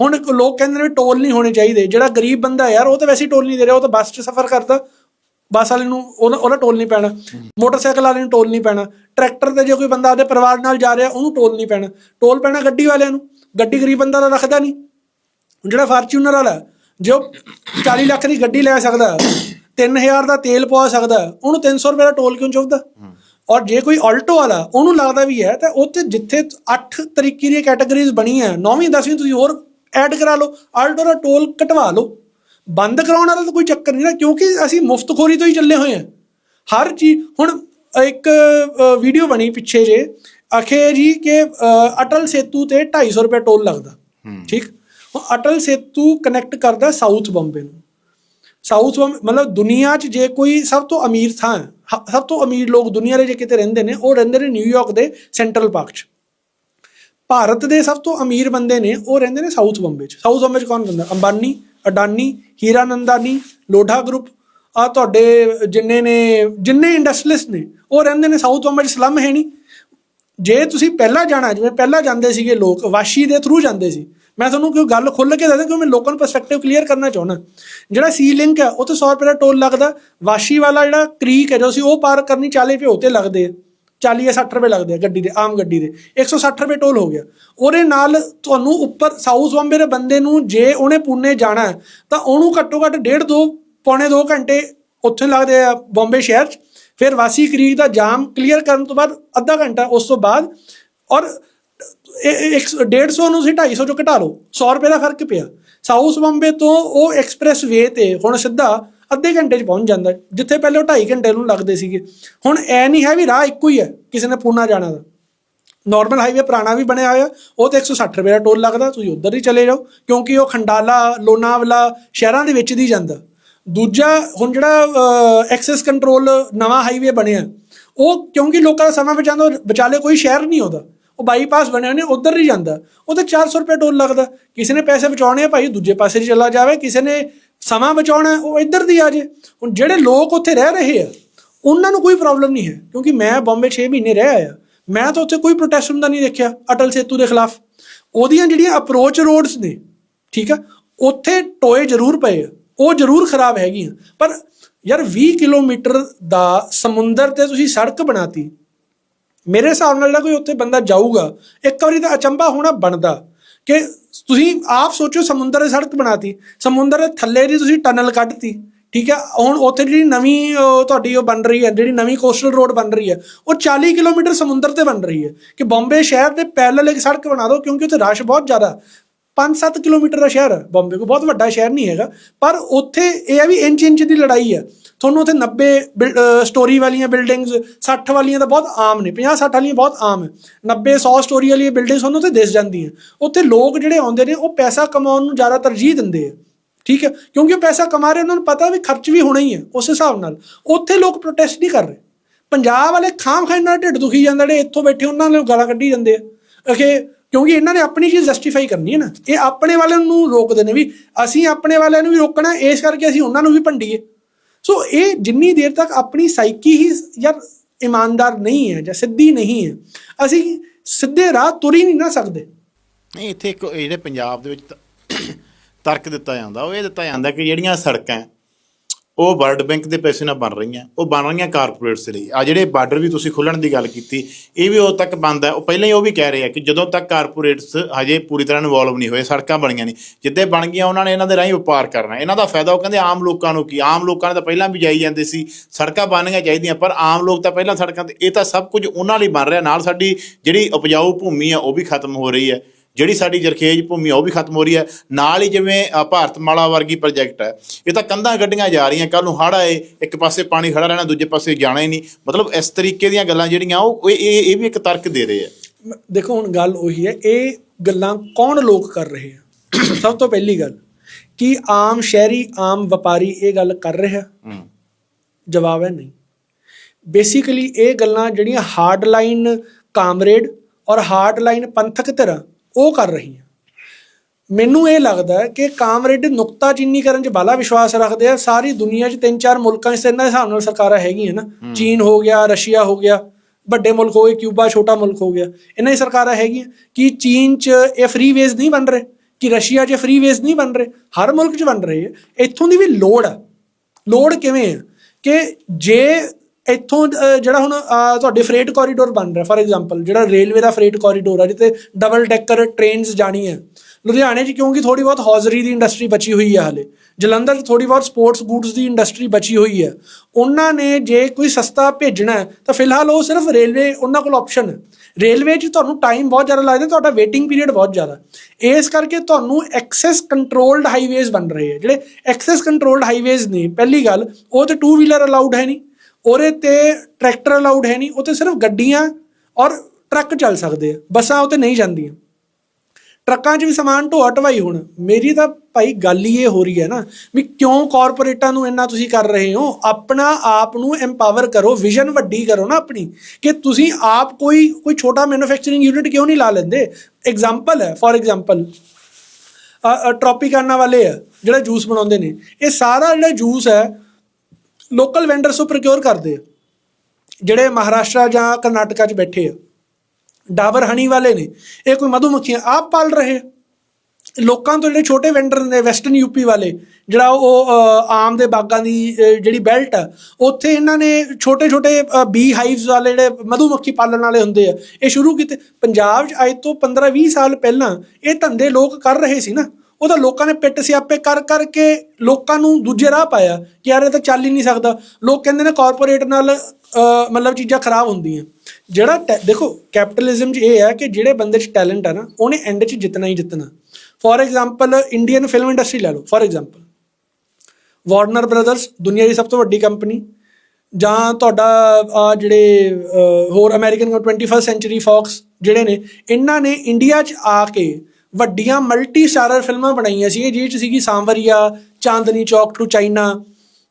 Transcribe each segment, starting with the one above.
ਹੁਣ ਲੋਕ ਕਹਿੰਦੇ ਨੇ ਵੀ ਟੋਲ ਨਹੀਂ ਹੋਣੇ ਚਾਹੀਦੇ। ਜਿਹੜਾ ਗਰੀਬ ਬੰਦਾ ਯਾਰ ਉਹ ਤਾਂ ਵੈਸੇ ਹੀ ਟੋਲ ਨਹੀਂ ਦੇ ਰਿਹਾ ਉਹ ਤਾਂ ਬੱਸ 'ਚ ਸਫ਼ਰ ਕਰਦਾ। ਬੱਸ ਵਾਲੇ ਨੂੰ ਉਹਦਾ ਟੋਲ ਨਹੀਂ ਪੈਣਾ। ਮੋਟਰਸਾਈਕਲ ਵਾਲੇ ਨੂੰ ਟੋਲ ਨਹੀਂ ਪੈਣਾ। ਟਰੈਕਟਰ ਤੇ ਜੇ ਕੋਈ ਬੰਦਾ ਆਪਣੇ ਪਰਿਵਾਰ ਨਾਲ ਜਾ ਰਿਹਾ ਉਹਨੂੰ ਟੋਲ ਨਹੀਂ ਪੈਣਾ। ਟੋਲ ਪੈਣਾ ਗੱਡੀ ਵਾਲਿਆਂ ਨੂੰ। ਗੱਡੀ ਗਰੀਬ ਬੰਦਾ ਦਾ ਰੱਖਦਾ ਨਹੀਂ। ਜਿਹੜਾ ਫਾਰਚੂਨਰ ਵਾਲਾ ਹੈ, ਜੇ ਉਹ 40 ਲੱਖ ਦੀ ਗੱਡੀ ਲੈ ਸਕਦਾ 3000 ਦਾ ਤੇਲ ਪਵਾ ਸਕਦਾ ਉਹਨੂੰ 300 ਰੁਪਏ ਦਾ ਟੋਲ ਕਿਉਂ ਚੁੱਕਦਾ ਔਰ ਜੇ ਕੋਈ ਆਲਟੋ ਵਾਲਾ ਉਹਨੂੰ ਲੱਗਦਾ ਵੀ ਹੈ ਤਾਂ ਉੱਥੇ ਜਿੱਥੇ 8 ਤਰੀਕੇ ਦੀਆਂ ਕੈਟਾਗਰੀਜ਼ ਬਣੀਆਂ 9ਵੀਂ 10ਵੀਂ ਤੁਸੀਂ ਹੋਰ ਐਡ ਕਰਾ ਲਓ ਆਲਟੋ ਦਾ ਟੋਲ ਕਟਵਾ ਲਓ। ਬੰਦ ਕਰਾਉਣ ਵਾਲਾ ਤਾਂ ਕੋਈ ਚੱਕਰ ਨਹੀਂ ਨਾ ਕਿਉਂਕਿ ਅਸੀਂ ਮੁਫਤਖੋਰੀ ਤੋਂ ਹੀ ਚੱਲੇ ਹੋਏ ਹਾਂ। ਹਰ ਚੀਜ਼ ਹੁਣ ਇੱਕ ਵੀਡੀਓ ਬਣੀ ਪਿੱਛੇ ਜੇ। ਅਖੇ ਜੀ ਕਿ ਅਟਲ ਸੇਤੂ ਤੇ 250 ਰੁਪਏ ਟੋਲ ਲੱਗਦਾ। ਠੀਕ? ਹੁਣ ਅਟਲ ਸੇਤੂ ਕਨੈਕਟ ਕਰਦਾ ਸਾਊਥ ਬੰਬੇ ਨੂੰ। ਸਾਊਥ ਬੰਬੇ ਮਤਲਬ ਦੁਨੀਆ 'ਚ ਜੇ ਕੋਈ ਸਭ ਤੋਂ ਅਮੀਰ ਥਾਂ ਸਭ ਤੋਂ ਅਮੀਰ ਲੋਕ ਦੁਨੀਆ ਦੇ ਜੇ ਕਿਤੇ ਰਹਿੰਦੇ ਨੇ ਉਹ ਰਹਿੰਦੇ ਨੇ ਨਿਊਯਾਰਕ ਦੇ ਸੈਂਟਰਲ ਪਾਰਕ 'ਚ। ਭਾਰਤ ਦੇ ਸਭ ਤੋਂ ਅਮੀਰ ਬੰਦੇ ਨੇ, ਉਹ ਰਹਿੰਦੇ ਨੇ ਸਾਊਥ ਬੰਬੇ 'ਚ। ਸਾਊਥ ਬੰਬੇ 'ਚ ਕੌਣ ਰਹਿੰਦਾ ਅੰਬਾਨੀ, ਅਡਾਨੀ, ਹੀਰਾਨੰਦਾਨੀ, ਲੋਢਾ ਗਰੁੱਪ ਆ ਤੁਹਾਡੇ ਜਿੰਨੇ ਨੇ, ਜਿੰਨੇ ਇੰਡਸਟਰੀਲਿਸਟ ਨੇ, ਉਹ ਰਹਿੰਦੇ ਨੇ ਸਾਊਥ ਬੰਬੇ 'ਚ, ਸਲਮ ਹੈ ਨਹੀਂ। ਜੇ ਤੁਸੀਂ ਪਹਿਲਾਂ ਜਾਣਾ, ਜਿਵੇਂ ਪਹਿਲਾਂ ਜਾਂਦੇ ਸੀਗੇ ਲੋਕ, ਵਾਸ਼ੀ ਦੇ ਥਰੂ ਜਾਂਦੇ ਸੀ। ਮੈਂ ਤੁਹਾਨੂੰ ਕੋਈ ਗੱਲ ਖੁੱਲ੍ਹ ਕੇ ਦੱਸਦਾ ਕਿਉਂ ਮੈਂ ਲੋਕਾਂ ਨੂੰ ਪਰਸਪੈਕਟਿਵ ਕਲੀਅਰ ਕਰਨਾ ਚਾਹੁੰਦਾ। ਜਿਹੜਾ ਸੀ ਲਿੰਕ ਹੈ ਉਹ ਤੇ 100 ਰੁਪਏ ਦਾ ਟੋਲ ਲੱਗਦਾ। ਵਾਸ਼ੀ ਵਾਲਾ ਜਿਹੜਾ ਕ੍ਰੀਕ ਹੈ, ਜੋ ਅਸੀਂ ਉਹ ਪਾਰ ਕਰਨੀ 40 ਰੁਪਏ ਉੱਤੇ ਲੱਗਦੇ ਆ। 40 ਜਾਂ 60 ਰੁਪਏ ਲੱਗਦੇ ਆ ਗੱਡੀ ਦੇ, ਆਮ ਗੱਡੀ ਦੇ। 160 ਰੁਪਏ ਟੋਲ ਹੋ ਗਿਆ। ਉਹਦੇ ਨਾਲ ਤੁਹਾਨੂੰ ਉੱਪਰ ਸਾਊਥ ਬੰਬੇ ਦੇ ਬੰਦੇ ਨੂੰ ਜੇ ਉਹਨੇ ਪੁਣੇ ਜਾਣਾ ਤਾਂ ਉਹਨੂੰ ਘੱਟੋ ਘੱਟ ਡੇਢ ਦੋ, ਪੌਣੇ 2 ਘੰਟੇ ਉੱਥੇ ਲੱਗਦੇ ਆ ਬੰਬੇ ਸ਼ਹਿਰ 'ਚ। ਫਿਰ ਵਾਸੀ ਕ੍ਰੀਕ ਦਾ ਜਾਮ ਕਲੀਅਰ ਕਰਨ ਤੋਂ ਬਾਅਦ ਅੱਧਾ ਘੰਟਾ ਉਸ ਤੋਂ ਬਾਅਦ ਔਰ ਇਹ- ਇਹ 150 ਨੂੰ ਤੁਸੀਂ 250 ਚੋਂ ਘਟਾ ਲਓ। 100 ਰੁਪਏ ਦਾ ਫ਼ਰਕ ਪਿਆ। ਸਾਊਥ ਬੰਬੇ ਤੋਂ ਉਹ ਐਕਸਪ੍ਰੈਸ ਵੇ ਤੇ, ਹੁਣ ਸਿੱਧਾ ਅੱਧੇ ਘੰਟੇ 'ਚ ਪਹੁੰਚ ਜਾਂਦਾ, ਜਿੱਥੇ ਪਹਿਲੇ ਉਹ 2.5 ਘੰਟੇ ਨੂੰ ਲੱਗਦੇ ਸੀਗੇ। ਹੁਣ ਐ ਨਹੀਂ ਹੈ ਵੀ ਰਾਹ ਇੱਕੋ ਹੀ ਹੈ, ਕਿਸੇ ਨੇ ਪੂਨਾ ਜਾਣਾ ਦਾ ਨਾਰਮਲ ਹਾਈਵੇ ਪੁਰਾਣਾ ਵੀ ਬਣਿਆ ਹੋਇਆ, ਉਹ ਤੇ 160 ਰੁਪਏ ਦਾ ਟੋਲ ਲੱਗਦਾ, ਤੁਸੀਂ ਉਧਰ ਹੀ ਚਲੇ ਜਾਓ, ਕਿਉਂਕਿ ਉਹ ਖੰਡਾਲਾ, ਲੋਨਾਵਲਾ ਸ਼ਹਿਰਾਂ ਦੇ ਵਿੱਚ ਦੀ ਜਾਂਦਾ। ਦੂਜਾ ਹੁਣ ਜਿਹੜਾ ਐਕਸੈਸ ਕੰਟਰੋਲ ਨਵਾਂ ਹਾਈਵੇ ਬਣਿਆ, ਉਹ ਕਿਉਂਕਿ ਲੋਕਾਂ ਦਾ ਸਮਾਂ ਬਚਾਉਂਦਾ ਵਿਚਾਲੇ ਕੋਈ ਸ਼ਹਿਰ ਨਹੀਂ ਆਉਂਦਾ। ਉਹ ਬਾਈਪਾਸ ਬਣੇ ਹੋਏ ਨੇ ਉਧਰ ਹੀ ਜਾਂਦਾ। ਉਹ ਤੇ 400 ਰੁਪਏ ਟੋਲ ਲੱਗਦਾ। ਕਿਸੇ ਨੇ ਪੈਸੇ ਬਚਾਉਣੇ ਆ, ਭਾਈ ਦੂਜੇ ਪਾਸੇ ਹੀ ਚਲਾ ਜਾਵੇ, ਕਿਸੇ ਨੇ ਸਮਾਂ ਬਚਾਉਣਾ ਉਹ ਇੱਧਰ ਦੀ ਆ ਜੇ। ਹੁਣ ਜਿਹੜੇ ਲੋਕ ਉੱਥੇ ਰਹਿ ਰਹੇ ਆ, ਉਹਨਾਂ ਨੂੰ ਕੋਈ ਪ੍ਰੋਬਲਮ ਨਹੀਂ ਹੈ, ਕਿਉਂਕਿ ਮੈਂ ਬੰਬੇ 6 ਮਹੀਨੇ ਰਹਿ ਆਇਆ। ਮੈਂ ਤਾਂ ਉੱਥੇ ਕੋਈ ਪ੍ਰੋਟੈਸਟ ਹੁੰਦਾ ਨਹੀਂ ਦੇਖਿਆ, ਅਟਲ ਸੇਤੂ ਦੇ ਖਿਲਾਫ। ਉਹਦੀਆਂ ਜਿਹੜੀਆਂ ਅਪਰੋਚ ਰੋਡਸ ਨੇ, ਠੀਕ ਆ, ਉੱਥੇ ਟੋਏ ਜ਼ਰੂਰ ਪਏ ਆ। ਉਹ ਜ਼ਰੂਰ ਖਰਾਬ ਹੈਗੀਆਂ। ਪਰ ਯਾਰ 20 ਕਿਲੋਮੀਟਰ ਦਾ ਸਮੁੰਦਰ ਤੇ ਤੁਸੀਂ ਸੜਕ ਬਣਾਤੀ, ਮੇਰੇ ਹਿਸਾਬ ਨਾਲ ਜਿਹੜਾ ਕੋਈ ਉੱਥੇ ਬੰਦਾ ਜਾਊਗਾ। ਇੱਕ ਵਾਰੀ ਤਾਂ ਅਚੰਭਾ ਹੋਣਾ ਬਣਦਾ। ਕਿ ਤੁਸੀਂ ਆਪ ਸੋਚੋ ਸਮੁੰਦਰ ਦੀ ਸੜਕ ਬਣਾਤੀ। ਸਮੁੰਦਰ ਦੇ ਥੱਲੇ ਦੀ ਤੁਸੀਂ ਟਨਲ ਕੱਢਤੀ। ਠੀਕ ਹੈ? ਹੁਣ ਉੱਥੇ ਜਿਹੜੀ ਨਵੀਂ ਤੁਹਾਡੀ ਉਹ ਬਣ ਰਹੀ ਹੈ, ਜਿਹੜੀ ਨਵੀਂ ਕੋਸਟਲ ਰੋਡ ਬਣ ਰਹੀ ਹੈ, ਉਹ 40 ਕਿਲੋਮੀਟਰ ਸਮੁੰਦਰ ਤੇ ਬਣ ਰਹੀ ਹੈ। ਕਿ ਬੰਬੇ ਸ਼ਹਿਰ ਦੇ ਪੈਰਲਲ ਇੱਕ ਸੜਕ ਬਣਾ ਦਿਓ ਕਿਉਂਕਿ ਉੱਥੇ ਰਸ਼ ਬਹੁਤ ਜ਼ਿਆਦਾ। 5-7 ਕਿਲੋਮੀਟਰ ਦਾ ਸ਼ਹਿਰ ਹੈ ਬੰਬੇ ਕੋ ਬਹੁਤ ਵੱਡਾ ਸ਼ਹਿਰ ਨਹੀਂ ਹੈਗਾ। ਪਰ ਉੱਥੇ ਇਹ ਹੈ ਵੀ ਇੰਚ ਇੰਚ ਦੀ ਲੜਾਈ ਹੈ ਤੁਹਾਨੂੰ ਉੱਥੇ 90 ਸਟੋਰੀ ਵਾਲੀਆਂ ਬਿਲਡਿੰਗਸ 60 ਵਾਲੀਆਂ ਤਾਂ ਬਹੁਤ ਆਮ ਨੇ। 50 60 ਵਾਲੀਆਂ ਬਹੁਤ ਆਮ ਹੈ। 90 100 ਸਟੋਰੀ ਵਾਲੀਆਂ ਬਿਲਡਿੰਗਸ ਤੁਹਾਨੂੰ ਉੱਥੇ ਦਿਸ ਜਾਂਦੀਆਂ। ਉੱਥੇ ਲੋਕ ਜਿਹੜੇ ਆਉਂਦੇ ਨੇ, ਉਹ ਪੈਸਾ ਕਮਾਉਣ ਨੂੰ ਜ਼ਿਆਦਾ ਤਰਜੀਹ ਦਿੰਦੇ ਆ। ਠੀਕ ਹੈ? ਕਿਉਂਕਿ ਉਹ ਪੈਸਾ ਕਮਾ ਰਹੇ, ਉਹਨਾਂ ਨੂੰ ਪਤਾ ਵੀ ਖਰਚ ਵੀ ਹੋਣਾ ਹੀ ਹੈ, ਉਸ ਹਿਸਾਬ ਨਾਲ। ਉੱਥੇ ਲੋਕ ਪ੍ਰੋਟੈਸਟ ਨਹੀਂ ਕਰ ਰਹੇ। ਪੰਜਾਬ ਵਾਲੇ ਖਾਮ ਖਾਈ ਨਾਲ ਢਿੱਡ ਦੁਖੀ ਜਾਂਦੇ ਜਿਹੜੇ ਇੱਥੋਂ ਬੈਠੇ, ਉਹਨਾਂ ਨੂੰ ਗਾਲਾਂ ਕੱਢੀ ਜਾਂਦੇ ਆ। ਅਖੇ ਕਿਉਂਕਿ ਇਹਨਾਂ ਨੇ ਆਪਣੀ ਚੀਜ਼ ਜਸਟੀਫਾਈ ਕਰਨੀ ਹੈ ਨਾ। ਇਹ ਆਪਣੇ ਵਾਲਿਆਂ ਨੂੰ ਰੋਕਦੇ ਨੇ ਵੀ ਅਸੀਂ ਆਪਣੇ ਵਾਲਿਆਂ ਨੂੰ ਵੀ ਰੋਕਣਾ ਇਸ ਕਰਕੇ ਅਸੀਂ ਉਹਨਾਂ ਨੂੰ ਵੀ ਭੰਡੀਏ। ਸੋ ਇਹ ਜਿੰਨੀ ਦੇਰ ਤੱਕ ਆਪਣੀ ਸਾਈਕੀ ਹੀ ਯਾਰ ਇਮਾਨਦਾਰ ਨਹੀਂ ਹੈ ਜਾਂ ਸਿੱਧੀ ਨਹੀਂ ਹੈ, ਅਸੀਂ ਸਿੱਧੇ ਰਾਹ ਤੁਰ ਹੀ ਨਹੀਂ ਨਾ ਸਕਦੇ। ਨਹੀਂ, ਇੱਥੇ ਇੱਕ ਜਿਹੜੇ ਪੰਜਾਬ ਦੇ ਵਿੱਚ ਤਰਕ ਦਿੱਤਾ ਜਾਂਦਾ, ਉਹ ਇਹ ਦਿੱਤਾ ਜਾਂਦਾ ਕਿ ਜਿਹੜੀਆਂ ਸੜਕਾਂ ਉਹ ਵਰਲਡ ਬੈਂਕ ਦੇ ਪੈਸੇ ਨਾਲ ਬਣ ਰਹੀਆਂ, ਉਹ ਬਣ ਰਹੀਆਂ ਕਾਰਪੋਰੇਟਸ ਦੇ ਲਈ। ਆ ਜਿਹੜੇ ਬਾਰਡਰ ਵੀ ਤੁਸੀਂ ਖੋਲਣ ਦੀ ਗੱਲ ਕੀਤੀ, ਇਹ ਵੀ ਉਦੋਂ ਤੱਕ ਬੰਦ ਹੈ। ਉਹ ਪਹਿਲਾਂ ਹੀ ਉਹ ਵੀ ਕਹਿ ਰਹੇ ਆ ਕਿ ਜਦੋਂ ਤੱਕ ਕਾਰਪੋਰੇਟਸ ਹਜੇ ਪੂਰੀ ਤਰ੍ਹਾਂ ਇਨਵੋਲਵ ਨਹੀਂ ਹੋਏ, ਸੜਕਾਂ ਬਣੀਆਂ ਨਹੀਂ, ਜਿੱਦੇ ਬਣ ਗਈਆਂ, ਉਹਨਾਂ ਨੇ ਇਹਨਾਂ ਦੇ ਰਾਹੀਂ ਵਪਾਰ ਕਰਨਾ ਇਹਨਾਂ ਦਾ ਫਾਇਦਾ ਉਹ ਕਹਿੰਦੇ ਆਮ ਲੋਕਾਂ ਨੂੰ ਕੀ? ਆਮ ਲੋਕਾਂ ਨੇ ਤਾਂ ਪਹਿਲਾਂ ਵੀ ਜਾਈ ਜਾਂਦੇ ਸੀ, ਸੜਕਾਂ ਬਣਨੀਆਂ ਚਾਹੀਦੀਆਂ, ਪਰ ਆਮ ਲੋਕ ਤਾਂ ਪਹਿਲਾਂ ਸੜਕਾਂ ਤੇ, ਇਹ ਤਾਂ ਸਭ ਕੁਝ ਉਹਨਾਂ ਲਈ ਬਣ ਰਿਹਾ। ਨਾਲ ਸਾਡੀ ਜਿਹੜੀ ਉਪਜਾਊ ਭੂਮੀ ਆ, ਉਹ ਵੀ ਖਤਮ ਹੋ ਰਹੀ ਹੈ। ਜਿਹੜੀ ਸਾਡੀ ਜਰਖੇਜ ਭੂਮੀ ਉਹ ਵੀ ਖਤਮ ਹੋ ਰਹੀ ਹੈ। ਨਾਲ ਹੀ ਜਿਵੇਂ ਅ, ਭਾਰਤਮਾਲਾ ਵਰਗੀ ਪ੍ਰੋਜੈਕਟ ਹੈ ਇਹ ਤਾਂ ਕੰਧਾਂ ਗੱਡੀਆਂ ਜਾ ਰਹੀਆਂ। ਕੱਲ ਨੂੰ ਹੜ੍ਹ ਆਏ ਇੱਕ ਪਾਸੇ ਪਾਣੀ ਖੜਾ ਰਹਿਣਾ ਦੂਜੇ ਪਾਸੇ ਜਾਣਾ ਹੀ ਨਹੀਂ। ਮਤਲਬ ਇਸ ਤਰੀਕੇ ਦੀਆਂ ਗੱਲਾਂ ਜਿਹੜੀਆਂ ਉਹ ਇਹ ਇਹ ਵੀ ਇੱਕ ਤਰਕ ਦੇ ਰਹੇ ਆ ਦੇਖੋ ਹੁਣ ਗੱਲ ਉਹੀ ਹੈ ਇਹ ਗੱਲਾਂ ਕੌਣ ਲੋਕ ਕਰ ਰਹੇ ਆ ਸਭ ਤੋਂ ਪਹਿਲੀ ਗੱਲ ਕੀ ਆਮ ਸ਼ਹਿਰੀ ਆਮ ਵਪਾਰੀ ਇਹ ਗੱਲ ਕਰ ਰਿਹਾ? ਜਵਾਬ ਹੈ ਨਹੀਂ। ਬੇਸਿਕਲੀ ਇਹ ਗੱਲਾਂ ਜਿਹੜੀਆਂ ਹਾਰਡ ਲਾਈਨ ਕਾਮਰੇਡ ਔਰ ਹਾਰਡ ਲਾਈਨ ਪੰਥਕ ਧਿਰਾਂ ਉਹ ਕਰ ਰਹੀਆਂ ਮੈਨੂੰ ਇਹ ਲੱਗਦਾ ਹੈ ਕਿ ਕਾਮਰੇਡ ਨੁਕਤਾਚੀਨੀ ਕਰਨ 'ਚ ਬਾਲਾ ਵਿਸ਼ਵਾਸ ਰੱਖਦੇ ਆ। ਸਾਰੀ ਦੁਨੀਆ 'ਚ ਤਿੰਨ ਚਾਰ ਮੁਲਕਾਂ 'ਚ ਇਹਨਾਂ ਦੇ ਹਿਸਾਬ ਨਾਲ ਸਰਕਾਰਾਂ ਹੈਗੀਆਂ ਨਾ। ਚੀਨ ਹੋ ਗਿਆ ਰਸ਼ੀਆ ਹੋ ਗਿਆ ਵੱਡੇ ਮੁਲਕ ਹੋ ਗਏ ਕਿਊਬਾ ਛੋਟਾ ਮੁਲਕ ਹੋ ਗਿਆ। ਇਹਨਾਂ ਦੀ ਸਰਕਾਰਾਂ ਹੈਗੀਆਂ ਕੀ ਚੀਨ 'ਚ ਇਹ ਫ੍ਰੀ ਵੇਜ਼ ਨਹੀਂ ਬਣ ਰਹੇ ਕਿ ਰਸ਼ੀਆ 'ਚ ਫ੍ਰੀਵੇਜ਼ ਨਹੀਂ ਬਣ ਰਹੇ। ਹਰ ਮੁਲਕ 'ਚ ਬਣ ਰਹੇ ਆ। ਇੱਥੋਂ ਦੀ ਵੀ ਲੋੜ ਆ। ਲੋੜ ਕਿਵੇਂ ਹੈ ਕਿ ਜੇ ਇੱਥੋਂ ਜਿਹੜਾ ਹੁਣ ਤੁਹਾਡੇ ਫਰੇਟ ਕੋਰੀਡੋਰ ਬਣ ਰਿਹਾ ਫਾਰ ਐਗਜ਼ਾਮਪਲ ਜਿਹੜਾ ਰੇਲਵੇ ਦਾ ਫਰੇਟ ਕੋਰੀਡੋਰ ਆ, ਜਿੱਥੇ ਡਬਲ ਡੈਕਰ ਟ੍ਰੇਨਸ ਹੈ। ਲੁਧਿਆਣੇ 'ਚ ਕਿਉਂਕਿ ਥੋੜੀ ਬਹੁਤ ਹੌਜ਼ਰੀ ਦੀ ਇੰਡਸਟਰੀ ਬਚੀ ਹੋਈ ਹੈ ਹਾਲੇ। ਜਲੰਧਰ 'ਚ ਥੋੜੀ ਬਹੁਤ ਸਪੋਰਟਸ ਗੂਡਸ ਦੀ ਇੰਡਸਟਰੀ ਬਚੀ ਹੋਈ ਹੈ ਉਹਨਾਂ ਨੇ ਜੇ ਕੋਈ ਸਸਤਾ ਭੇਜਣਾ ਤਾਂ ਫਿਲਹਾਲ ਉਹ ਸਿਰਫ ਰੇਲਵੇ ਉਹਨਾਂ ਕੋਲ ਆਪਸ਼ਨ ਹੈ। ਰੇਲਵੇ 'ਚ ਤੁਹਾਨੂੰ ਟਾਈਮ ਬਹੁਤ ਜ਼ਿਆਦਾ ਲੱਗਦਾ, ਤੁਹਾਡਾ ਵੇਟਿੰਗ ਪੀਰੀਅਡ ਬਹੁਤ ਜ਼ਿਆਦਾ। ਇਸ ਕਰਕੇ ਤੁਹਾਨੂੰ ਐਕਸੈਸ ਕੰਟਰੋਲਡ ਹਾਈਵੇਜ਼ ਬਣ ਰਹੇ ਆ। ਜਿਹੜੇ ਐਕਸੈਸ ਕੰਟਰੋਲਡ ਹਾਈਵੇਜ਼ ਨੇ, ਪਹਿਲੀ ਗੱਲ, ਉਹ ਤੇ ਟੂ ਵੀਲਰ ਅਲਾਉਡ ਹੈ ਨਹੀਂ। ਉਹਦੇ ਤੇ ਟਰੈਕਟਰ ਅਲਾਉਡ ਹੈ ਨਹੀਂ ਉਹ ਤੇ ਸਿਰਫ ਗੱਡੀਆਂ ਔਰ ਟਰੱਕ ਚੱਲ ਸਕਦੇ ਆ, ਬੱਸਾਂ ਉਹ ਤੇ ਨਹੀਂ ਜਾਂਦੀਆਂ। ਟਰੱਕਾਂ 'ਚ ਵੀ ਸਮਾਨ ਢੋਆ ਢਵਾਈ ਹੁਣ। ਮੇਰੀ ਤਾਂ ਭਾਈ ਗੱਲ ਹੀ ਇਹ ਹੋ ਰਹੀ ਹੈ ਨਾ ਵੀ ਕਿਉਂ ਕਾਰਪੋਰੇਟਾਂ ਨੂੰ ਇੰਨਾ ਤੁਸੀਂ ਕਰ ਰਹੇ ਹੋ? ਆਪਣਾ ਆਪ ਨੂੰ ਐਮਪਾਵਰ ਕਰੋ ਵਿਜ਼ਨ ਵੱਡੀ ਕਰੋ ਨਾ ਆਪਣੀ, ਕਿ ਤੁਸੀਂ ਆਪ ਕੋਈ ਕੋਈ ਛੋਟਾ ਮੈਨੂਫੈਕਚਰਿੰਗ ਯੂਨਿਟ ਕਿਉਂ ਨਹੀਂ ਲਾ ਲੈਂਦੇ? ਐਗਜ਼ਾਮਪਲ ਹੈ ਫੋਰ ਐਗਜ਼ਾਮਪਲ ਟ੍ਰੋਪਿਕਾਨਾ ਵਾਲੇ ਆ, ਜਿਹੜਾ ਜੂਸ ਬਣਾਉਂਦੇ ਨੇ। ਇਹ ਸਾਰਾ ਜਿਹੜਾ ਜੂਸ ਹੈ ਲੋਕਲ ਵੈਂਡਰਸ ਤੋਂ ਪ੍ਰੋਕਿਉਰ ਕਰਦੇ ਆ। ਜਿਹੜੇ ਮਹਾਰਾਸ਼ਟਰ ਜਾਂ ਕਰਨਾਟਕਾ 'ਚ ਬੈਠੇ ਆ। ਡਾਬਰ ਹਨੀ ਵਾਲੇ ਨੇ, ਇਹ ਕੋਈ ਮਧੂਮੱਖੀਆਂ ਆਪ ਪਾਲ ਰਹੇ ਆ। ਲੋਕਾਂ ਤੋਂ ਜਿਹੜੇ ਛੋਟੇ ਵੈਂਡਰ ਨੇ ਵੈਸਟਰਨ ਯੂਪੀ ਵਾਲੇ, ਜਿਹੜਾ ਉਹ ਆਮ ਦੇ ਬਾਗਾਂ ਦੀ ਜਿਹੜੀ ਬੈਲਟ ਆ, ਉੱਥੇ ਇਹਨਾਂ ਨੇ ਛੋਟੇ ਛੋਟੇ ਬੀ ਹਾਈਵਸ ਵਾਲੇ ਜਿਹੜੇ ਮਧੂਮੱਖੀ ਪਾਲਣ ਵਾਲੇ ਹੁੰਦੇ ਆ, ਇਹ ਸ਼ੁਰੂ ਕੀਤੇ। ਪੰਜਾਬ 'ਚ ਅੱਜ ਤੋਂ 15 20 ਸਾਲ ਪਹਿਲਾਂ ਇਹ ਧੰਦੇ ਲੋਕ ਕਰ ਰਹੇ ਸੀ ਨਾ। ਉਹ ਤਾਂ ਲੋਕਾਂ ਨੇ ਪਿੱਟ ਸਿਆਪੇ ਕਰ ਕਰਕੇ ਲੋਕਾਂ ਨੂੰ ਦੂਜੇ ਰਾਹ ਪਾਇਆ ਕਿ ਯਾਰ ਇਹ ਤਾਂ ਚੱਲ ਹੀ ਨਹੀਂ ਸਕਦਾ। ਲੋਕ ਕਹਿੰਦੇ ਨੇ ਕਾਰਪੋਰੇਟ ਨਾਲ ਮਤਲਬ ਚੀਜ਼ਾਂ ਖਰਾਬ ਹੁੰਦੀਆਂ। ਜਿਹੜਾ ਟੈ- ਦੇਖੋ ਕੈਪੀਟਲਿਜ਼ਮ 'ਚ ਇਹ ਹੈ ਕਿ ਜਿਹੜੇ ਬੰਦੇ 'ਚ ਟੈਲੈਂਟ ਆ ਨਾ ਉਹਨੇ ਐਂਡ 'ਚ ਜਿੱਤਣਾ ਹੀ ਜਿੱਤਣਾ। For example Indian film industry ਲੈ ਲਓ ਫੋਰ ਐਗਜ਼ਾਮਪਲ ਵਾਰਨਰ ਬ੍ਰਦਰਸ ਦੁਨੀਆ ਦੀ ਸਭ ਤੋਂ ਵੱਡੀ ਕੰਪਨੀ ਜਾਂ ਤੁਹਾਡਾ ਆ ਜਿਹੜੇ ਅਹ, ਹੋਰ ਅਮਰੀਕਨ 21st ਸੈਂਚੁਰੀ ਫੌਕਸ ਜਿਹੜੇ ਨੇ ਇਹਨਾਂ ਨੇ ਇੰਡੀਆ 'ਚ ਆ ਕੇ ਵੱਡੀਆਂ ਮਲਟੀ ਸਟਾਰਰ ਫਿਲਮਾਂ ਬਣਾਈਆਂ ਸੀ, ਜਿਹਦੇ 'ਚ ਸੀਗੀ ਸਾਂਵਰੀਆ, ਚਾਂਦਨੀ ਚੌਕ ਟੂ ਚਾਈਨਾ,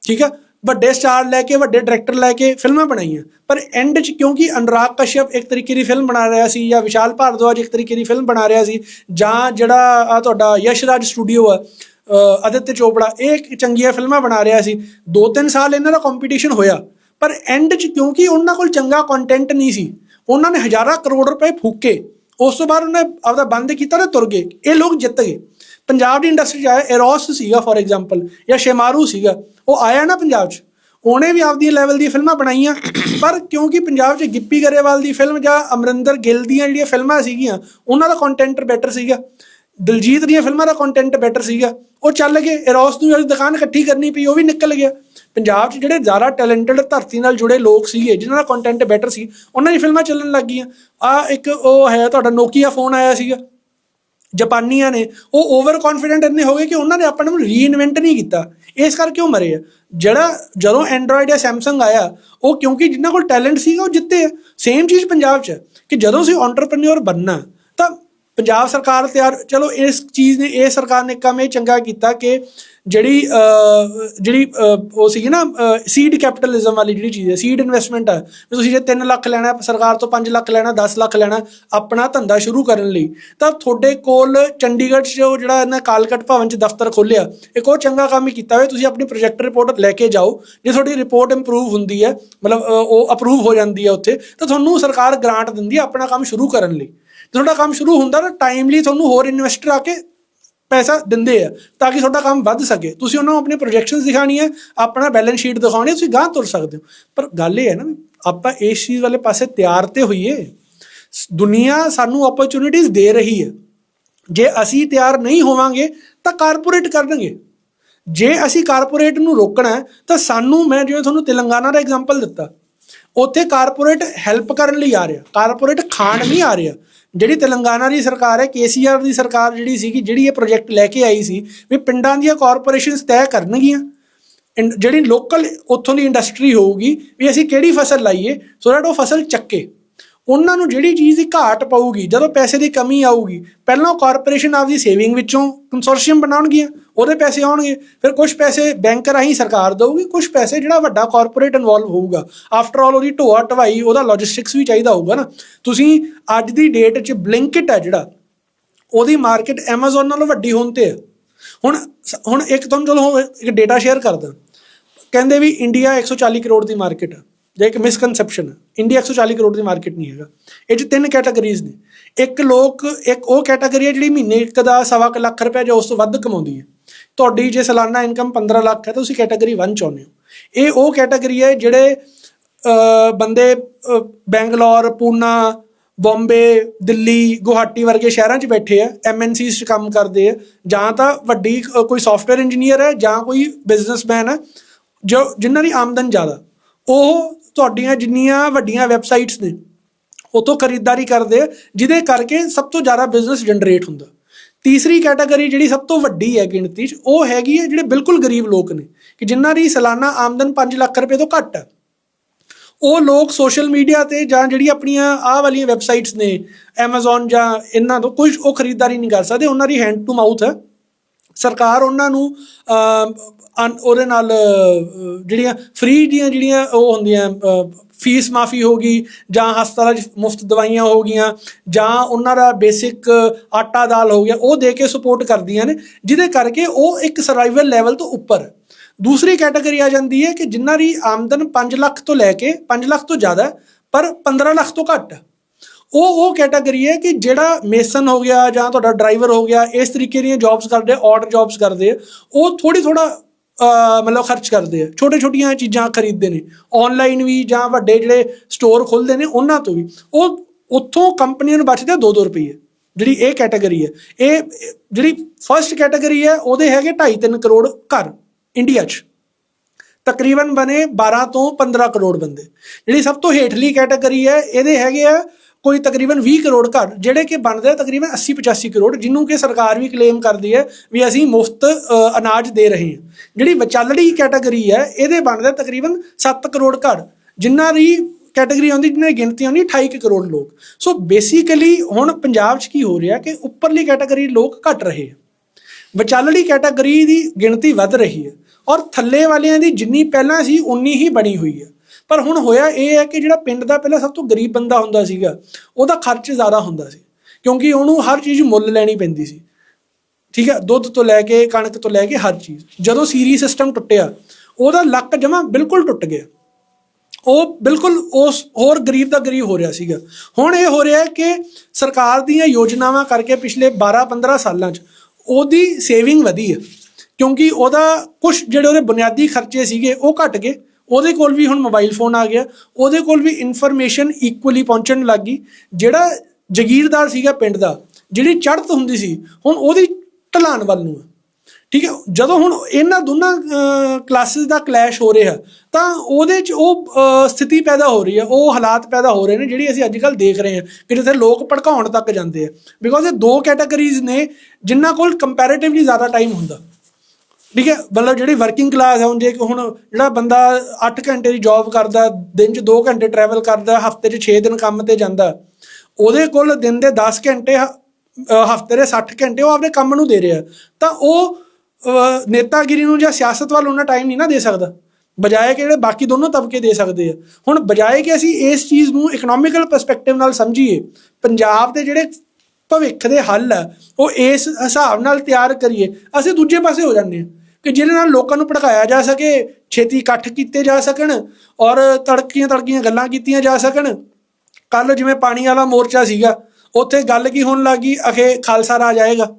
ਠੀਕ ਆ? ਵੱਡੇ ਸਟਾਰ ਲੈ ਕੇ, ਵੱਡੇ ਡਾਇਰੈਕਟਰ ਲੈ ਕੇ ਫਿਲਮਾਂ ਬਣਾਈਆਂ। ਪਰ ਐਂਡ 'ਚ ਕਿਉਂਕਿ ਅਨੁਰਾਗ ਕਸ਼ਯਪ ਇੱਕ ਤਰੀਕੇ ਦੀ ਫਿਲਮ ਬਣਾ ਰਿਹਾ ਸੀ ਜਾਂ ਵਿਸ਼ਾਲ ਭਾਰਦਵਾਜ ਇੱਕ ਤਰੀਕੇ ਦੀ ਫਿਲਮ ਬਣਾ ਰਿਹਾ ਸੀ ਜਾਂ ਜਿਹੜਾ ਆ ਤੁਹਾਡਾ ਯਸ਼ਰਾਜ ਸਟੂਡੀਓ ਆ, ਅਹ ਚੋਪੜਾ, ਇਹ ਇੱਕ ਚੰਗੀਆਂ ਫਿਲਮਾਂ ਬਣਾ ਰਿਹਾ ਸੀ। ਦੋ ਤਿੰਨ ਸਾਲ ਇਹਨਾਂ ਦਾ ਕੰਪੀਟੀਸ਼ਨ ਹੋਇਆ। ਪਰ ਐਂਡ 'ਚ ਕਿਉਂਕਿ ਉਹਨਾਂ ਕੋਲ ਚੰਗਾ ਕੰਟੈਂਟ ਨਹੀਂ ਸੀ, ਉਹਨਾਂ ਨੇ ਹਜ਼ਾਰਾਂ ਕਰੋੜ ਰੁਪਏ ਫੂਕੇ। ਉਸ ਤੋਂ ਬਾਅਦ ਉਹਨੇ ਆਪਦਾ ਬੰਦ ਕੀਤਾ ਤੇ ਤੁਰ ਗਏ। ਇਹ ਲੋਕ ਜਿੱਤ ਗਏ। ਪੰਜਾਬ ਦੀ ਇੰਡਸਟਰੀ 'ਚ ਆਇਆ ਐਰੋਸ ਸੀਗਾ ਫੋਰ ਐਗਜ਼ਾਮਪਲ ਜਾਂ ਸ਼ੇਮਾਰੂ ਸੀਗਾ। ਉਹ ਆਇਆ ਨਾ ਪੰਜਾਬ 'ਚ। ਉਹਨੇ ਵੀ ਆਪਦੀ ਲੈਵਲ ਦੀਆਂ ਫਿਲਮਾਂ ਬਣਾਈਆਂ। ਪਰ ਕਿਉਂਕਿ ਪੰਜਾਬ 'ਚ ਗਿੱਪੀ ਗਰੇਵਾਲ ਦੀ ਫਿਲਮ ਜਾਂ ਅਮਰਿੰਦਰ ਗਿੱਲ ਦੀਆਂ ਜਿਹੜੀਆਂ ਫਿਲਮਾਂ ਸੀਗੀਆਂ, ਉਹਨਾਂ ਦਾ ਕੰਟੈਂਟ ਬੈਟਰ ਸੀਗਾ। ਦਿਲਜੀਤ ਦੀਆਂ ਫਿਲਮਾਂ ਦਾ ਕੰਟੈਂਟ ਬੈਟਰ ਸੀਗਾ। ਉਹ ਚੱਲ ਗਏ। ਐਰੋਸ ਨੂੰ ਜਿਹੜੀ ਦੁਕਾਨ ਇਕੱਠੀ ਕਰਨੀ ਪਈ, ਉਹ ਵੀ ਨਿਕਲ ਗਿਆ। ਪੰਜਾਬ 'ਚ ਜਿਹੜੇ ਜ਼ਿਆਦਾ ਟੈਲੈਂਟਡ ਧਰਤੀ ਨਾਲ ਜੁੜੇ ਲੋਕ ਸੀਗੇ, ਜਿਨ੍ਹਾਂ ਦਾ ਕੰਟੈਂਟ ਬੈਟਰ ਸੀ, ਉਹਨਾਂ ਦੀ ਫਿਲਮਾਂ ਚੱਲਣ ਲੱਗ ਗਈਆਂ। ਆ ਇੱਕ ਉਹ ਹੈ ਤੁਹਾਡਾ ਨੋਕੀਆ ਫੋਨ ਆਇਆ ਸੀਗਾ। ਜਾਪਾਨੀਆਂ ਨੇ। ਉਹ ਓਵਰ ਕੌਨਫੀਡੈਂਟ ਇੰਨੇ ਹੋ ਗਏ ਕਿ ਉਹਨਾਂ ਨੇ ਆਪਣੇ ਨੂੰ ਰੀਇਨਵੈਂਟ ਨਹੀਂ ਕੀਤਾ। ਇਸ ਕਰਕੇ ਉਹ ਮਰੇ ਆ। ਜਿਹੜਾ ਜਦੋਂ ਐਂਡਰੋਇਡ ਜਾਂ ਸੈਮਸੰਗ ਆਇਆ, ਉਹ ਕਿਉਂਕਿ ਜਿਨ੍ਹਾਂ ਕੋਲ ਟੈਲੈਂਟ ਸੀਗਾ, ਉਹ ਜਿੱਤੇ ਆ। ਸੇਮ ਚੀਜ਼ ਪੰਜਾਬ 'ਚ ਕਿ ਜਦੋਂ ਅਸੀਂ ਐਂਟਰਪ੍ਰੈਨਿਓਰ ਬਣਨਾ ਪੰਜਾਬ ਸਰਕਾਰ ਤਿਆਰ, ਚਲੋ ਇਸ ਚੀਜ਼ ਨੇ, ਇਹ ਸਰਕਾਰ ਨੇ ਕੰਮ ਇਹ ਚੰਗਾ ਕੀਤਾ ਕਿ ਜਿਹੜੀ ਜਿਹੜੀ ਉਹ ਸੀਗੀ ਨਾ ਸੀਡ ਕੈਪੀਟਲਿਜ਼ਮ ਵਾਲੀ ਜਿਹੜੀ ਚੀਜ਼ ਹੈ ਸੀਡ ਇਨਵੈਸਟਮੈਂਟ ਹੈ, ਵੀ ਤੁਸੀਂ ਜੇ 3 ਲੱਖ ਲੈਣਾ, ਸਰਕਾਰ ਤੋਂ 5 ਲੱਖ ਲੈਣਾ 10 ਲੱਖ ਲੈਣਾ, ਆਪਣਾ ਧੰਦਾ ਸ਼ੁਰੂ ਕਰਨ ਲਈ, ਤਾਂ ਤੁਹਾਡੇ ਕੋਲ ਚੰਡੀਗੜ੍ਹ 'ਚ ਜੋ ਜਿਹੜਾ ਇਹਨਾਂ ਕਾਲਕਟ ਭਵਨ 'ਚ ਦਫ਼ਤਰ ਖੋਲਿਆ ਇੱਕ ਉਹ ਚੰਗਾ ਕੰਮ ਹੀ ਕੀਤਾ ਹੋਇਆ, ਤੁਸੀਂ ਆਪਣੀ ਪ੍ਰੋਜੈਕਟ ਰਿਪੋਰਟ ਲੈ ਕੇ ਜਾਓ, ਜੇ ਤੁਹਾਡੀ ਰਿਪੋਰਟ ਇੰਪਰੂਵ ਹੁੰਦੀ ਹੈ, ਮਤਲਬ ਉਹ ਅਪਰੂਵ ਹੋ ਜਾਂਦੀ ਹੈ ਉੱਥੇ, ਤਾਂ ਤੁਹਾਨੂੰ ਸਰਕਾਰ ਗ੍ਰਾਂਟ ਦਿੰਦੀ ਹੈ ਆਪਣਾ ਕੰਮ ਸ਼ੁਰੂ ਕਰਨ ਲਈ। ਤੁਹਾਡਾ ਕੰਮ ਸ਼ੁਰੂ ਹੁੰਦਾ ਨਾ ਟਾਈਮਲੀ ਤੁਹਾਨੂੰ ਹੋਰ ਇਨਵੈਸਟਰ ਆ ਕੇ ਪੈਸਾ ਦਿੰਦੇ ਆ, ਤਾਂ ਕਿ ਤੁਹਾਡਾ ਕੰਮ ਵੱਧ ਸਕੇ। ਤੁਸੀਂ ਉਹਨਾਂ ਨੂੰ ਆਪਣੇ ਪ੍ਰੋਜੈਕਸ਼ਨਸ ਦਿਖਾਣੀ ਹੈ ਆਪਣਾ ਬੈਲੈਂਸ ਸ਼ੀਟ ਦਿਖਾਉਣੀ ਤੁਸੀਂ ਗਾਂ ਤੁਰ ਸਕਦੇ ਹੋ। ਪਰ ਗੱਲ ਇਹ ਹੈ ਨਾ ਆਪਾਂ ਇਸ ਚੀਜ਼ ਵਾਲੇ ਪਾਸੇ ਤਿਆਰ ਤੇ ਹੋਈਏ, ਦੁਨੀਆ ਸਾਨੂੰ ਓਪਰਚ्युनिटीज ਦੇ ਰਹੀ ਹੈ। ਜੇ ਅਸੀਂ ਤਿਆਰ ਨਹੀਂ ਹੋਵਾਂਗੇ, ਤਾਂ ਕਾਰਪੋਰੇਟ ਕਰਨਗੇ। ਜੇ ਅਸੀਂ ਕਾਰਪੋਰੇਟ ਨੂੰ ਰੋਕਣਾ ਤਾਂ ਸਾਨੂੰ ਮੈਂ ਜਿਵੇਂ ਤੁਹਾਨੂੰ ਤੇਲੰਗਾਨਾ ਦਾ ਐਗਜ਼ਾਮਪਲ ਦਿੱਤਾ ਉੱਥੇ ਕਾਰਪੋਰੇਟ ਹੈਲਪ ਕਰਨ ਲਈ ਆ ਰਿਹਾ। ਕਾਰਪੋਰੇਟ ਖਾਣ ਨਹੀਂ ਆ ਰਿਹਾ। ਜਿਹੜੀ ਤੇਲੰਗਾਨਾ ਦੀ ਸਰਕਾਰ ਹੈ, ਕੇਸੀਆਰ ਦੀ ਸਰਕਾਰ ਜਿਹੜੀ ਸੀਗੀ, ਜਿਹੜੀ ਇਹ ਪ੍ਰੋਜੈਕਟ ਲੈ ਕੇ ਆਈ ਸੀ, ਵੀ ਪਿੰਡਾਂ ਦੀਆਂ ਕਾਰਪੋਰੇਸ਼ਨਸ ਤੈਅ ਕਰਨਗੀਆਂ। ਇਨ- ਜਿਹੜੀ ਲੋਕਲ ਉੱਥੋਂ ਦੀ ਇੰਡਸਟਰੀ ਹੋਊਗੀ, ਵੀ ਅਸੀਂ ਕਿਹੜੀ ਫਸਲ ਲਾਈਏ ਸੋ ਦੈਟ ਉਹ ਫਸਲ ਚੱਕੇ। ਉਹਨਾਂ ਨੂੰ ਜਿਹੜੀ ਚੀਜ਼ ਦੀ ਘਾਟ ਪਊਗੀ, ਜਦੋਂ ਪੈਸੇ ਦੀ ਕਮੀ ਆਊਗੀ, ਪਹਿਲਾਂ ਉਹ ਕਾਰਪੋਰੇਸ਼ਨ ਆਪਦੀ ਸੇਵਿੰਗ ਵਿੱਚੋਂ ਕੰਸੋਰਸ਼ੀਅਮ ਬਣਾਉਣਗੀਆਂ, ਉਹਦੇ ਪੈਸੇ ਆਉਣਗੇ। ਫਿਰ ਕੁਝ ਪੈਸੇ ਬੈਂਕ ਰਾਹੀਂ ਸਰਕਾਰ ਦੇਊਗੀ ਕੁਝ ਪੈਸੇ ਜਿਹੜਾ ਵੱਡਾ ਕਾਰਪੋਰੇਟ ਇਨਵੋਲਵ ਹੋਊਗਾ। ਆਫਟਰ ਆਲ ਉਹਦੀ ਢੋਆ ਢਵਾਈ, ਉਹਦਾ ਲੌਜਿਸਟਿਕਸ ਵੀ ਚਾਹੀਦਾ ਹੋਊਗਾ ਨਾ। ਤੁਸੀਂ ਅੱਜ ਦੀ ਡੇਟ 'ਚ ਬਲਿੰਕਿਟ ਹੈ ਜਿਹੜਾ, ਉਹਦੀ ਮਾਰਕੀਟ Amazon ਨਾਲੋਂ ਵੱਡੀ ਹੋਣ ਤੇ ਹੈ। ਹੁਣ ਹੁਣ ਇੱਕ ਤੁਹਾਨੂੰ ਚਲੋ ਇੱਕ ਡੇਟਾ ਸ਼ੇਅਰ ਕਰਦਾ ਕਹਿੰਦੇ ਵੀ ਇੰਡੀਆ 140 ਕਰੋੜ ਦੀ ਮਾਰਕੀਟ ਹੈ। ਜੇ ਇੱਕ ਮਿਸਕਨਸੈਪਸ਼ਨ ਹੈ। ਇੰਡੀਆ 140 ਕਰੋੜ ਦੀ ਮਾਰਕੀਟ ਨਹੀਂ ਹੈਗਾ। ਇਹ 'ਚ ਤਿੰਨ ਕੈਟਾਗਰੀਜ਼ ਨੇ। ਇੱਕ ਲੋਕ, ਇੱਕ ਉਹ ਕੈਟਾਗਰੀ ਹੈ ਜਿਹੜੀ ਮਹੀਨੇ ਇੱਕ ਦਾ ਸਵਾ ਕੁ ਲੱਖ ਰੁਪਏ ਜਾਂ ਉਸ ਤੋਂ ਵੱਧ ਕਮਾਉਂਦੀ ਹੈ। ਤੁਹਾਡੀ ਜੇ ਸਾਲਾਨਾ ਇਨਕਮ 15 ਲੱਖ ਹੈ ਤਾਂ ਤੁਸੀਂ ਕੈਟਾਗਰੀ 1 ਚ ਆਉਂਦੇ ਹੋ। ਇਹ ਉਹ ਕੈਟਾਗਰੀ ਹੈ ਜਿਹੜੇ ਬੰਦੇ ਬੈਂਗਲੌਰ, ਪੂਨਾ, ਬੰਬੇ, ਦਿੱਲੀ, ਗੁਹਾਟੀ ਵਰਗੇ ਸ਼ਹਿਰਾਂ 'ਚ ਬੈਠੇ ਆ ਐਮਐਨਸੀਜ਼ 'ਚ ਕੰਮ ਕਰਦੇ ਆ, ਜਾਂ ਤਾਂ ਵੱਡੀ ਕੋਈ ਸੌਫਟਵੇਅਰ ਇੰਜੀਨੀਅਰ ਹੈ ਜਾਂ ਕੋਈ ਬਿਜ਼ਨਸਮੈਨ ਹੈ, ਜੋ, ਜਿਨ੍ਹਾਂ ਦੀ ਆਮਦਨ ਜ਼ਿਆਦਾ। ਉਹ ਤੁਹਾਡੀਆਂ ਜਿੰਨੀਆਂ ਵੱਡੀਆਂ ਵੈਬਸਾਈਟਸ ਨੇ ਉਤੋਂ ਖਰੀਦਦਾਰੀ ਕਰਦੇ, ਜਿਹਦੇ ਕਰਕੇ ਸਭ ਤੋਂ ਜ਼ਿਆਦਾ ਬਿਜ਼ਨਸ ਜਨਰੇਟ ਹੁੰਦਾ। ਤੀਸਰੀ ਕੈਟਾਗਰੀ ਜਿਹੜੀ ਸਭ ਤੋਂ ਵੱਡੀ ਹੈ ਗਿਣਤੀ 'ਚ, ਉਹ ਹੈਗੀ ਹੈ ਜਿਹੜੇ ਬਿਲਕੁਲ ਗਰੀਬ ਲੋਕ ਨੇ, ਕਿ ਜਿਨ੍ਹਾਂ ਦੀ ਸਾਲਾਨਾ ਆਮਦਨ 5 ਲੱਖ ਰੁਪਏ ਤੋਂ ਘੱਟ ਹੈ। ਉਹ ਲੋਕ ਸੋਸ਼ਲ ਮੀਡੀਆ ਤੇ ਜਾਂ ਜਿਹੜੀ ਆਪਣੀਆਂ ਆਹ ਵਾਲੀਆਂ ਵੈਬਸਾਈਟਸ ਨੇ, Amazon ਜਾਂ ਇਹਨਾਂ ਤੋਂ ਕੁਝ ਉਹ ਖਰੀਦਦਾਰੀ ਨਹੀਂ ਕਰ ਸਕਦੇ, ਉਹਨਾਂ ਦੀ ਹੈਂਡ ਟੂ ਮਾਊਥ ਹੈ। ਸਰਕਾਰ ਉਹਨਾਂ ਨੂੰ ਅਨ- ਉਹਦੇ ਨਾਲ ਜਿਹੜੀਆਂ ਫ੍ਰੀ ਦੀਆਂ ਜਿਹੜੀਆਂ ਉਹ ਹੁੰਦੀਆਂ ਫੀਸ ਮਾਫੀ ਹੋ ਗਈ, ਜਾਂ ਹਸਪਤਾਲਾਂ 'ਚ ਮੁਫਤ ਦਵਾਈਆਂ ਹੋ ਗਈਆਂ, ਜਾਂ ਉਹਨਾਂ ਦਾ ਬੇਸਿਕ ਆਟਾ ਦਾਲ ਹੋ ਗਿਆ, ਉਹ ਦੇ ਕੇ ਸਪੋਰਟ ਕਰਦੀਆਂ ਨੇ, ਜਿਹਦੇ ਕਰਕੇ ਉਹ ਇੱਕ ਸਰਵਾਈਵਲ ਲੈਵਲ ਤੋਂ ਉੱਪਰ। ਦੂਸਰੀ ਕੈਟਾਗਰੀ ਆ ਜਾਂਦੀ ਹੈ ਕਿ ਜਿਨ੍ਹਾਂ ਦੀ ਆਮਦਨ 5 ਲੱਖ ਤੋਂ ਲੈ ਕੇ 5 ਲੱਖ ਤੋਂ ਜ਼ਿਆਦਾ ਪਰ 15 ਲੱਖ ਤੋਂ ਘੱਟ। ਉਹ ਉਹ ਕੈਟਾਗਰੀ ਹੈ ਕਿ ਜਿਹੜਾ ਮੇਸਨ ਹੋ ਗਿਆ ਜਾਂ ਤੁਹਾਡਾ ਡਰਾਈਵਰ ਹੋ ਗਿਆ, ਇਸ ਤਰੀਕੇ ਦੀਆਂ ਜੌਬਸ ਕਰਦੇ ਆ ਆਰਡਰ ਜੌਬਸ ਕਰਦੇ ਉਹ ਥੋੜੀ ਥੋੜਾ ਮਤਲਬ ਖਰਚ ਕਰਦੇ ਆ। ਛੋਟੇ ਛੋਟੀਆਂ ਚੀਜ਼ਾਂ ਖਰੀਦਦੇ ਨੇ। ਆਨਲਾਈਨ ਵੀ ਜਾਂ ਵੱਡੇ ਜਿਹੜੇ ਸਟੋਰ ਖੁੱਲਦੇ ਨੇ, ਉਹਨਾਂ ਤੋਂ ਵੀ। ਉਹ ਉੱਥੋਂ ਕੰਪਨੀਆਂ ਨੂੰ ਬਚਦੇ 2-2 ਰੁਪਏ ਜਿਹੜੀ ਇਹ ਕੈਟਾਗਰੀ ਹੈ। ਇਹ ਇਹ ਜਿਹੜੀ ਫਰਸਟ ਕੈਟਾਗਰੀ ਹੈ, ਉਹਦੇ ਹੈਗੇ 2.5-3 ਕਰੋੜ ਘਰ ਇੰਡੀਆ 'ਚ। ਤਕਰੀਬਨ ਬਨੇ 12 ਤੋਂ 15 ਕਰੋੜ ਬੰਦੇ। ਜਿਹੜੀ ਸਭ ਤੋਂ ਹੇਠਲੀ ਕੈਟਾਗਰੀ ਹੈ, ਇਹਦੇ ਹੈਗੇ ਆ ਕੋਈ ਤਕਰੀਬਨ 20 ਕਰੋੜ ਘਰ, ਜਿਹੜੇ ਕਿ ਬਣਦੇ ਆ ਤਕਰੀਬਨ 80 85 ਕਰੋੜ ਜਿਹਨੂੰ ਕਿ ਸਰਕਾਰ ਵੀ ਕਲੇਮ ਕਰਦੀ ਹੈ ਵੀ ਅਸੀਂ ਮੁਫਤ ਅਨਾਜ ਦੇ ਰਹੇ ਹਾਂ। ਜਿਹੜੀ ਵਿਚਾਲੜੀ ਕੈਟਾਗਰੀ ਹੈ, ਇਹਦੇ ਬਣਦੇ ਤਕਰੀਬਨ 7 ਕਰੋੜ ਘਰ ਜਿਨ੍ਹਾਂ ਦੀ ਕੈਟਾਗਰੀ ਆਉਂਦੀ ਜਿਹਨਾਂ ਦੀ ਗਿਣਤੀ ਆਉਂਦੀ 28 ਕੁ ਕਰੋੜ ਲੋਕ। ਸੋ ਬੇਸਿਕਲੀ ਹੁਣ ਪੰਜਾਬ 'ਚ ਕੀ ਹੋ ਰਿਹਾ ਕਿ ਉੱਪਰਲੀ ਕੈਟਾਗਰੀ ਲੋਕ ਘਟ ਰਹੇ ਆ। ਵਿਚਾਲੜੀ ਕੈਟਾਗਰੀ ਦੀ ਗਿਣਤੀ ਵੱਧ ਰਹੀ ਹੈ ਔਰ ਥੱਲੇ ਵਾਲਿਆਂ ਦੀ ਜਿੰਨੀ ਪਹਿਲਾਂ ਸੀ, ਉਨੀ ਹੀ ਬਣੀ ਹੋਈ ਹੈ। ਪਰ ਹੁਣ ਹੋਇਆ ਇਹ ਹੈ ਕਿ ਜਿਹੜਾ ਪਿੰਡ ਦਾ ਪਹਿਲਾਂ ਸਭ ਤੋਂ ਗਰੀਬ ਬੰਦਾ ਹੁੰਦਾ ਸੀਗਾ, ਉਹਦਾ ਖਰਚ ਜ਼ਿਆਦਾ ਹੁੰਦਾ ਸੀ, ਕਿਉਂਕਿ ਉਹਨੂੰ ਹਰ ਚੀਜ਼ ਮੁੱਲ ਲੈਣੀ ਪੈਂਦੀ ਸੀ। ਠੀਕ ਹੈ, ਦੁੱਧ ਤੋਂ ਲੈ ਕੇ ਕਣਕ ਤੋਂ ਲੈ ਕੇ ਹਰ ਚੀਜ਼। ਜਦੋਂ ਸੀਰੀ ਸਿਸਟਮ ਟੁੱਟਿਆ, ਉਹਦਾ ਲੱਕ ਜਮਾ ਬਿਲਕੁਲ ਟੁੱਟ ਗਿਆ। ਉਹ ਬਿਲਕੁਲ ਉਸ ਹੋਰ ਗਰੀਬ ਦਾ ਗਰੀਬ ਹੋ ਰਿਹਾ ਸੀਗਾ। ਹੁਣ ਇਹ ਹੋ ਰਿਹਾ ਕਿ ਸਰਕਾਰ ਦੀਆਂ ਯੋਜਨਾਵਾਂ ਕਰਕੇ ਪਿਛਲੇ 12-15 ਸਾਲਾਂ 'ਚ ਉਹਦੀ ਸੇਵਿੰਗ ਵਧੀ ਹੈ। ਕਿਉਂਕਿ ਉਹਦਾ ਕੁਝ ਜਿਹੜੇ ਉਹਦੇ ਬੁਨਿਆਦੀ ਖਰਚੇ ਸੀਗੇ, ਉਹ ਘਟ ਗਏ। ਉਹਦੇ ਕੋਲ ਵੀ ਹੁਣ ਮੋਬਾਈਲ ਫੋਨ ਆ ਗਿਆ, ਉਹਦੇ ਕੋਲ ਵੀ ਇਨਫੋਰਮੇਸ਼ਨ ਇਕੁਅਲੀ ਪਹੁੰਚਣ ਲੱਗ ਗਈ। ਜਿਹੜਾ ਜ਼ਗੀਰਦਾਰ ਸੀਗਾ ਪਿੰਡ ਦਾ, ਜਿਹੜੀ ਚੜ੍ਹਤ ਹੁੰਦੀ ਸੀ, ਹੁਣ ਉਹਦੀ ਢਲਾਨ ਵੱਲ ਨੂੰ ਠੀਕ ਹੈ, ਜਦੋਂ ਹੁਣ ਇਹਨਾਂ ਦੋਨਾਂ ਕਲਾਸਿਸ ਦਾ ਕਲੈਸ਼ ਹੋ ਰਿਹਾ, ਤਾਂ ਉਹਦੇ ਚ ਉਹ ਸਥਿਤੀ ਪੈਦਾ ਹੋ ਰਹੀ ਹੈ ਉਹ ਹਾਲਾਤ ਪੈਦਾ ਹੋ ਰਹੇ ਨੇ, ਜਿਹੜੀ ਅਸੀਂ ਅੱਜ ਕੱਲ ਦੇਖ ਰਹੇ ਹਾਂ ਕਿ ਜਿੱਥੇ ਲੋਕ ਭੜਕਾਉਣ ਤੱਕ ਜਾਂਦੇ ਆ। ਬਿਕੋਜ਼ ਇਹ ਦੋ ਕੈਟਾਗਰੀਜ਼ ਨੇ, ਜਿਨ੍ਹਾਂ ਕੋਲ ਕੰਪੈਰੀਟਿਵਲੀ ਜ਼ਿਆਦਾ ਟਾਈਮ ਹੁੰਦਾ। ਠੀਕ ਹੈ, ਮਤਲਬ ਜਿਹੜੀ ਵਰਕਿੰਗ ਕਲਾਸ ਹੈ, ਹੁਣ ਜੇ ਹੁਣ ਜਿਹੜਾ ਬੰਦਾ 8 ਘੰਟੇ ਦੀ ਜੌਬ ਕਰਦਾ, ਦਿਨ 'ਚ 2 ਘੰਟੇ ਟਰੈਵਲ ਕਰਦਾ, ਹਫ਼ਤੇ 'ਚ 6 ਦਿਨ ਕੰਮ ਤੇ ਜਾਂਦਾ, ਉਹਦੇ ਕੋਲ ਦਿਨ ਦੇ 10 ਘੰਟੇ ਹਫ਼ਤੇ ਦੇ 60 ਘੰਟੇ ਉਹ ਆਪਣੇ ਕੰਮ ਨੂੰ ਦੇ ਰਿਹਾ। ਤਾਂ ਉਹ ਨੇਤਾਗਿਰੀ ਨੂੰ ਜਾਂ ਸਿਆਸਤ ਵੱਲ ਉਹਨਾਂ ਟਾਈਮ ਨਹੀਂ ਨਾ ਦੇ ਸਕਦਾ। ਬਜਾਏ ਕਿ ਜਿਹੜੇ ਬਾਕੀ ਦੋਨੋਂ ਤਬਕੇ ਦੇ ਸਕਦੇ ਆ। ਹੁਣ ਬਜਾਏ ਕਿ ਅਸੀਂ ਇਸ ਚੀਜ਼ ਨੂੰ ਇਕਨੋਮਿਕਲ ਪਰਸਪੈਕਟਿਵ ਨਾਲ ਸਮਝੀਏ, ਪੰਜਾਬ ਦੇ ਜਿਹੜੇ ਭਵਿੱਖ ਦੇ ਹੱਲ ਆ, ਉਹ ਇਸ ਹਿਸਾਬ ਨਾਲ ਤਿਆਰ ਕਰੀਏ, ਅਸੀਂ ਦੂਜੇ ਪਾਸੇ ਹੋ ਜਾਂਦੇ ਹਾਂ ਕਿ ਜਿਹਦੇ ਨਾਲ ਲੋਕਾਂ ਨੂੰ ਭੜਕਾਇਆ ਜਾ ਸਕੇ, ਛੇਤੀ ਇਕੱਠ ਕੀਤੇ ਜਾ ਸਕਣ ਔਰ ਤੜਕੀਆਂ ਤੜਕੀਆਂ ਗੱਲਾਂ ਕੀਤੀਆਂ ਜਾ ਸਕਣ। ਕੱਲ ਜਿਵੇਂ ਪਾਣੀ ਵਾਲਾ ਮੋਰਚਾ ਸੀਗਾ, ਉੱਥੇ ਗੱਲ ਕੀ ਹੋਣ ਲੱਗੀ ਅਖੇ ਖਾਲਸਾ ਰਾਜ ਆਏਗਾ।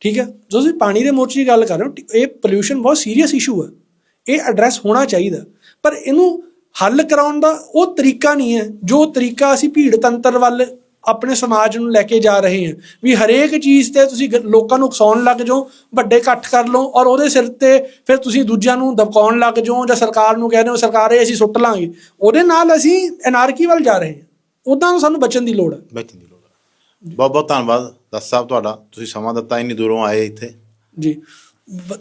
ਠੀਕ ਹੈ? ਜੋ ਤੁਸੀਂ ਪਾਣੀ ਦੇ ਮੋਰਚੇ ਦੀ ਗੱਲ ਕਰ ਰਹੇ ਹੋ, ਇਹ ਪੋਲਿਊਸ਼ਨ ਬਹੁਤ ਸੀਰੀਅਸ ਇਸ਼ੂ ਹੈ। ਇਹ ਐਡਰੈਸ ਹੋਣਾ ਚਾਹੀਦਾ। ਪਰ ਇਹਨੂੰ ਹੱਲ ਕਰਾਉਣ ਦਾ ਉਹ ਤਰੀਕਾ ਨਹੀਂ ਹੈ। ਜੋ ਤਰੀਕਾ ਅਸੀਂ ਭੀੜ ਤੰਤਰ ਵੱਲ ਆਪਣੇ ਸਮਾਜ ਨੂੰ ਲੈ ਕੇ ਜਾ ਰਹੇ ਹਾਂ। ਵੀ ਹਰੇਕ ਚੀਜ਼ ਤੇ ਤੁਸੀਂ ਲੋਕਾਂ ਨੂੰ ਉਕਸਾਉਣ ਲੱਗ ਜਾਓ ਵੱਡੇ ਇਕੱਠ ਕਰ ਲਓ ਔਰ ਉਹਦੇ ਸਿਰ ਤੇ ਫਿਰ ਤੁਸੀਂ ਦੂਜਿਆਂ ਨੂੰ ਦਬਕਾਉਣ ਲੱਗ ਜਾਓ ਜਾਂ ਸਰਕਾਰ ਨੂੰ ਕਹਿੰਦੇ ਹੋ ਸਰਕਾਰ ਇਹ ਅਸੀਂ ਸੁੱਟ ਲਾਂਗੇ। ਉਹਦੇ ਨਾਲ ਅਸੀਂ ਐਨਆਰਕੀ ਵੱਲ ਜਾ ਰਹੇ ਹਾਂ। ਉਦਾਂ ਸਾਨੂੰ ਬਚਣ ਦੀ ਲੋੜ ਹੈ। ਬੈਠਣ ਦੀ ਲੋੜ ਹੈ। ਬਹੁਤ ਬਹੁਤ ਧੰਨਵਾਦ ਦੱਸ ਸਾਹਿਬ ਤੁਹਾਡਾ। ਤੁਸੀਂ ਸਮਾਂ ਦਿੱਤਾ ਇੰਨੀ ਦੂਰੋਂ ਆਏ ਇੱਥੇ। ਜੀ।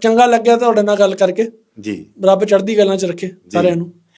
ਚੰਗਾ ਲੱਗਿਆ ਤੁਹਾਡੇ ਨਾਲ ਗੱਲ ਕਰਕੇ। ਜੀ। ਰੱਬ ਚੜ੍ਹਦੀ ਗੱਲਾਂ 'ਚ ਰੱਖੇ ਸਾਰਿਆਂ ਨੂੰ।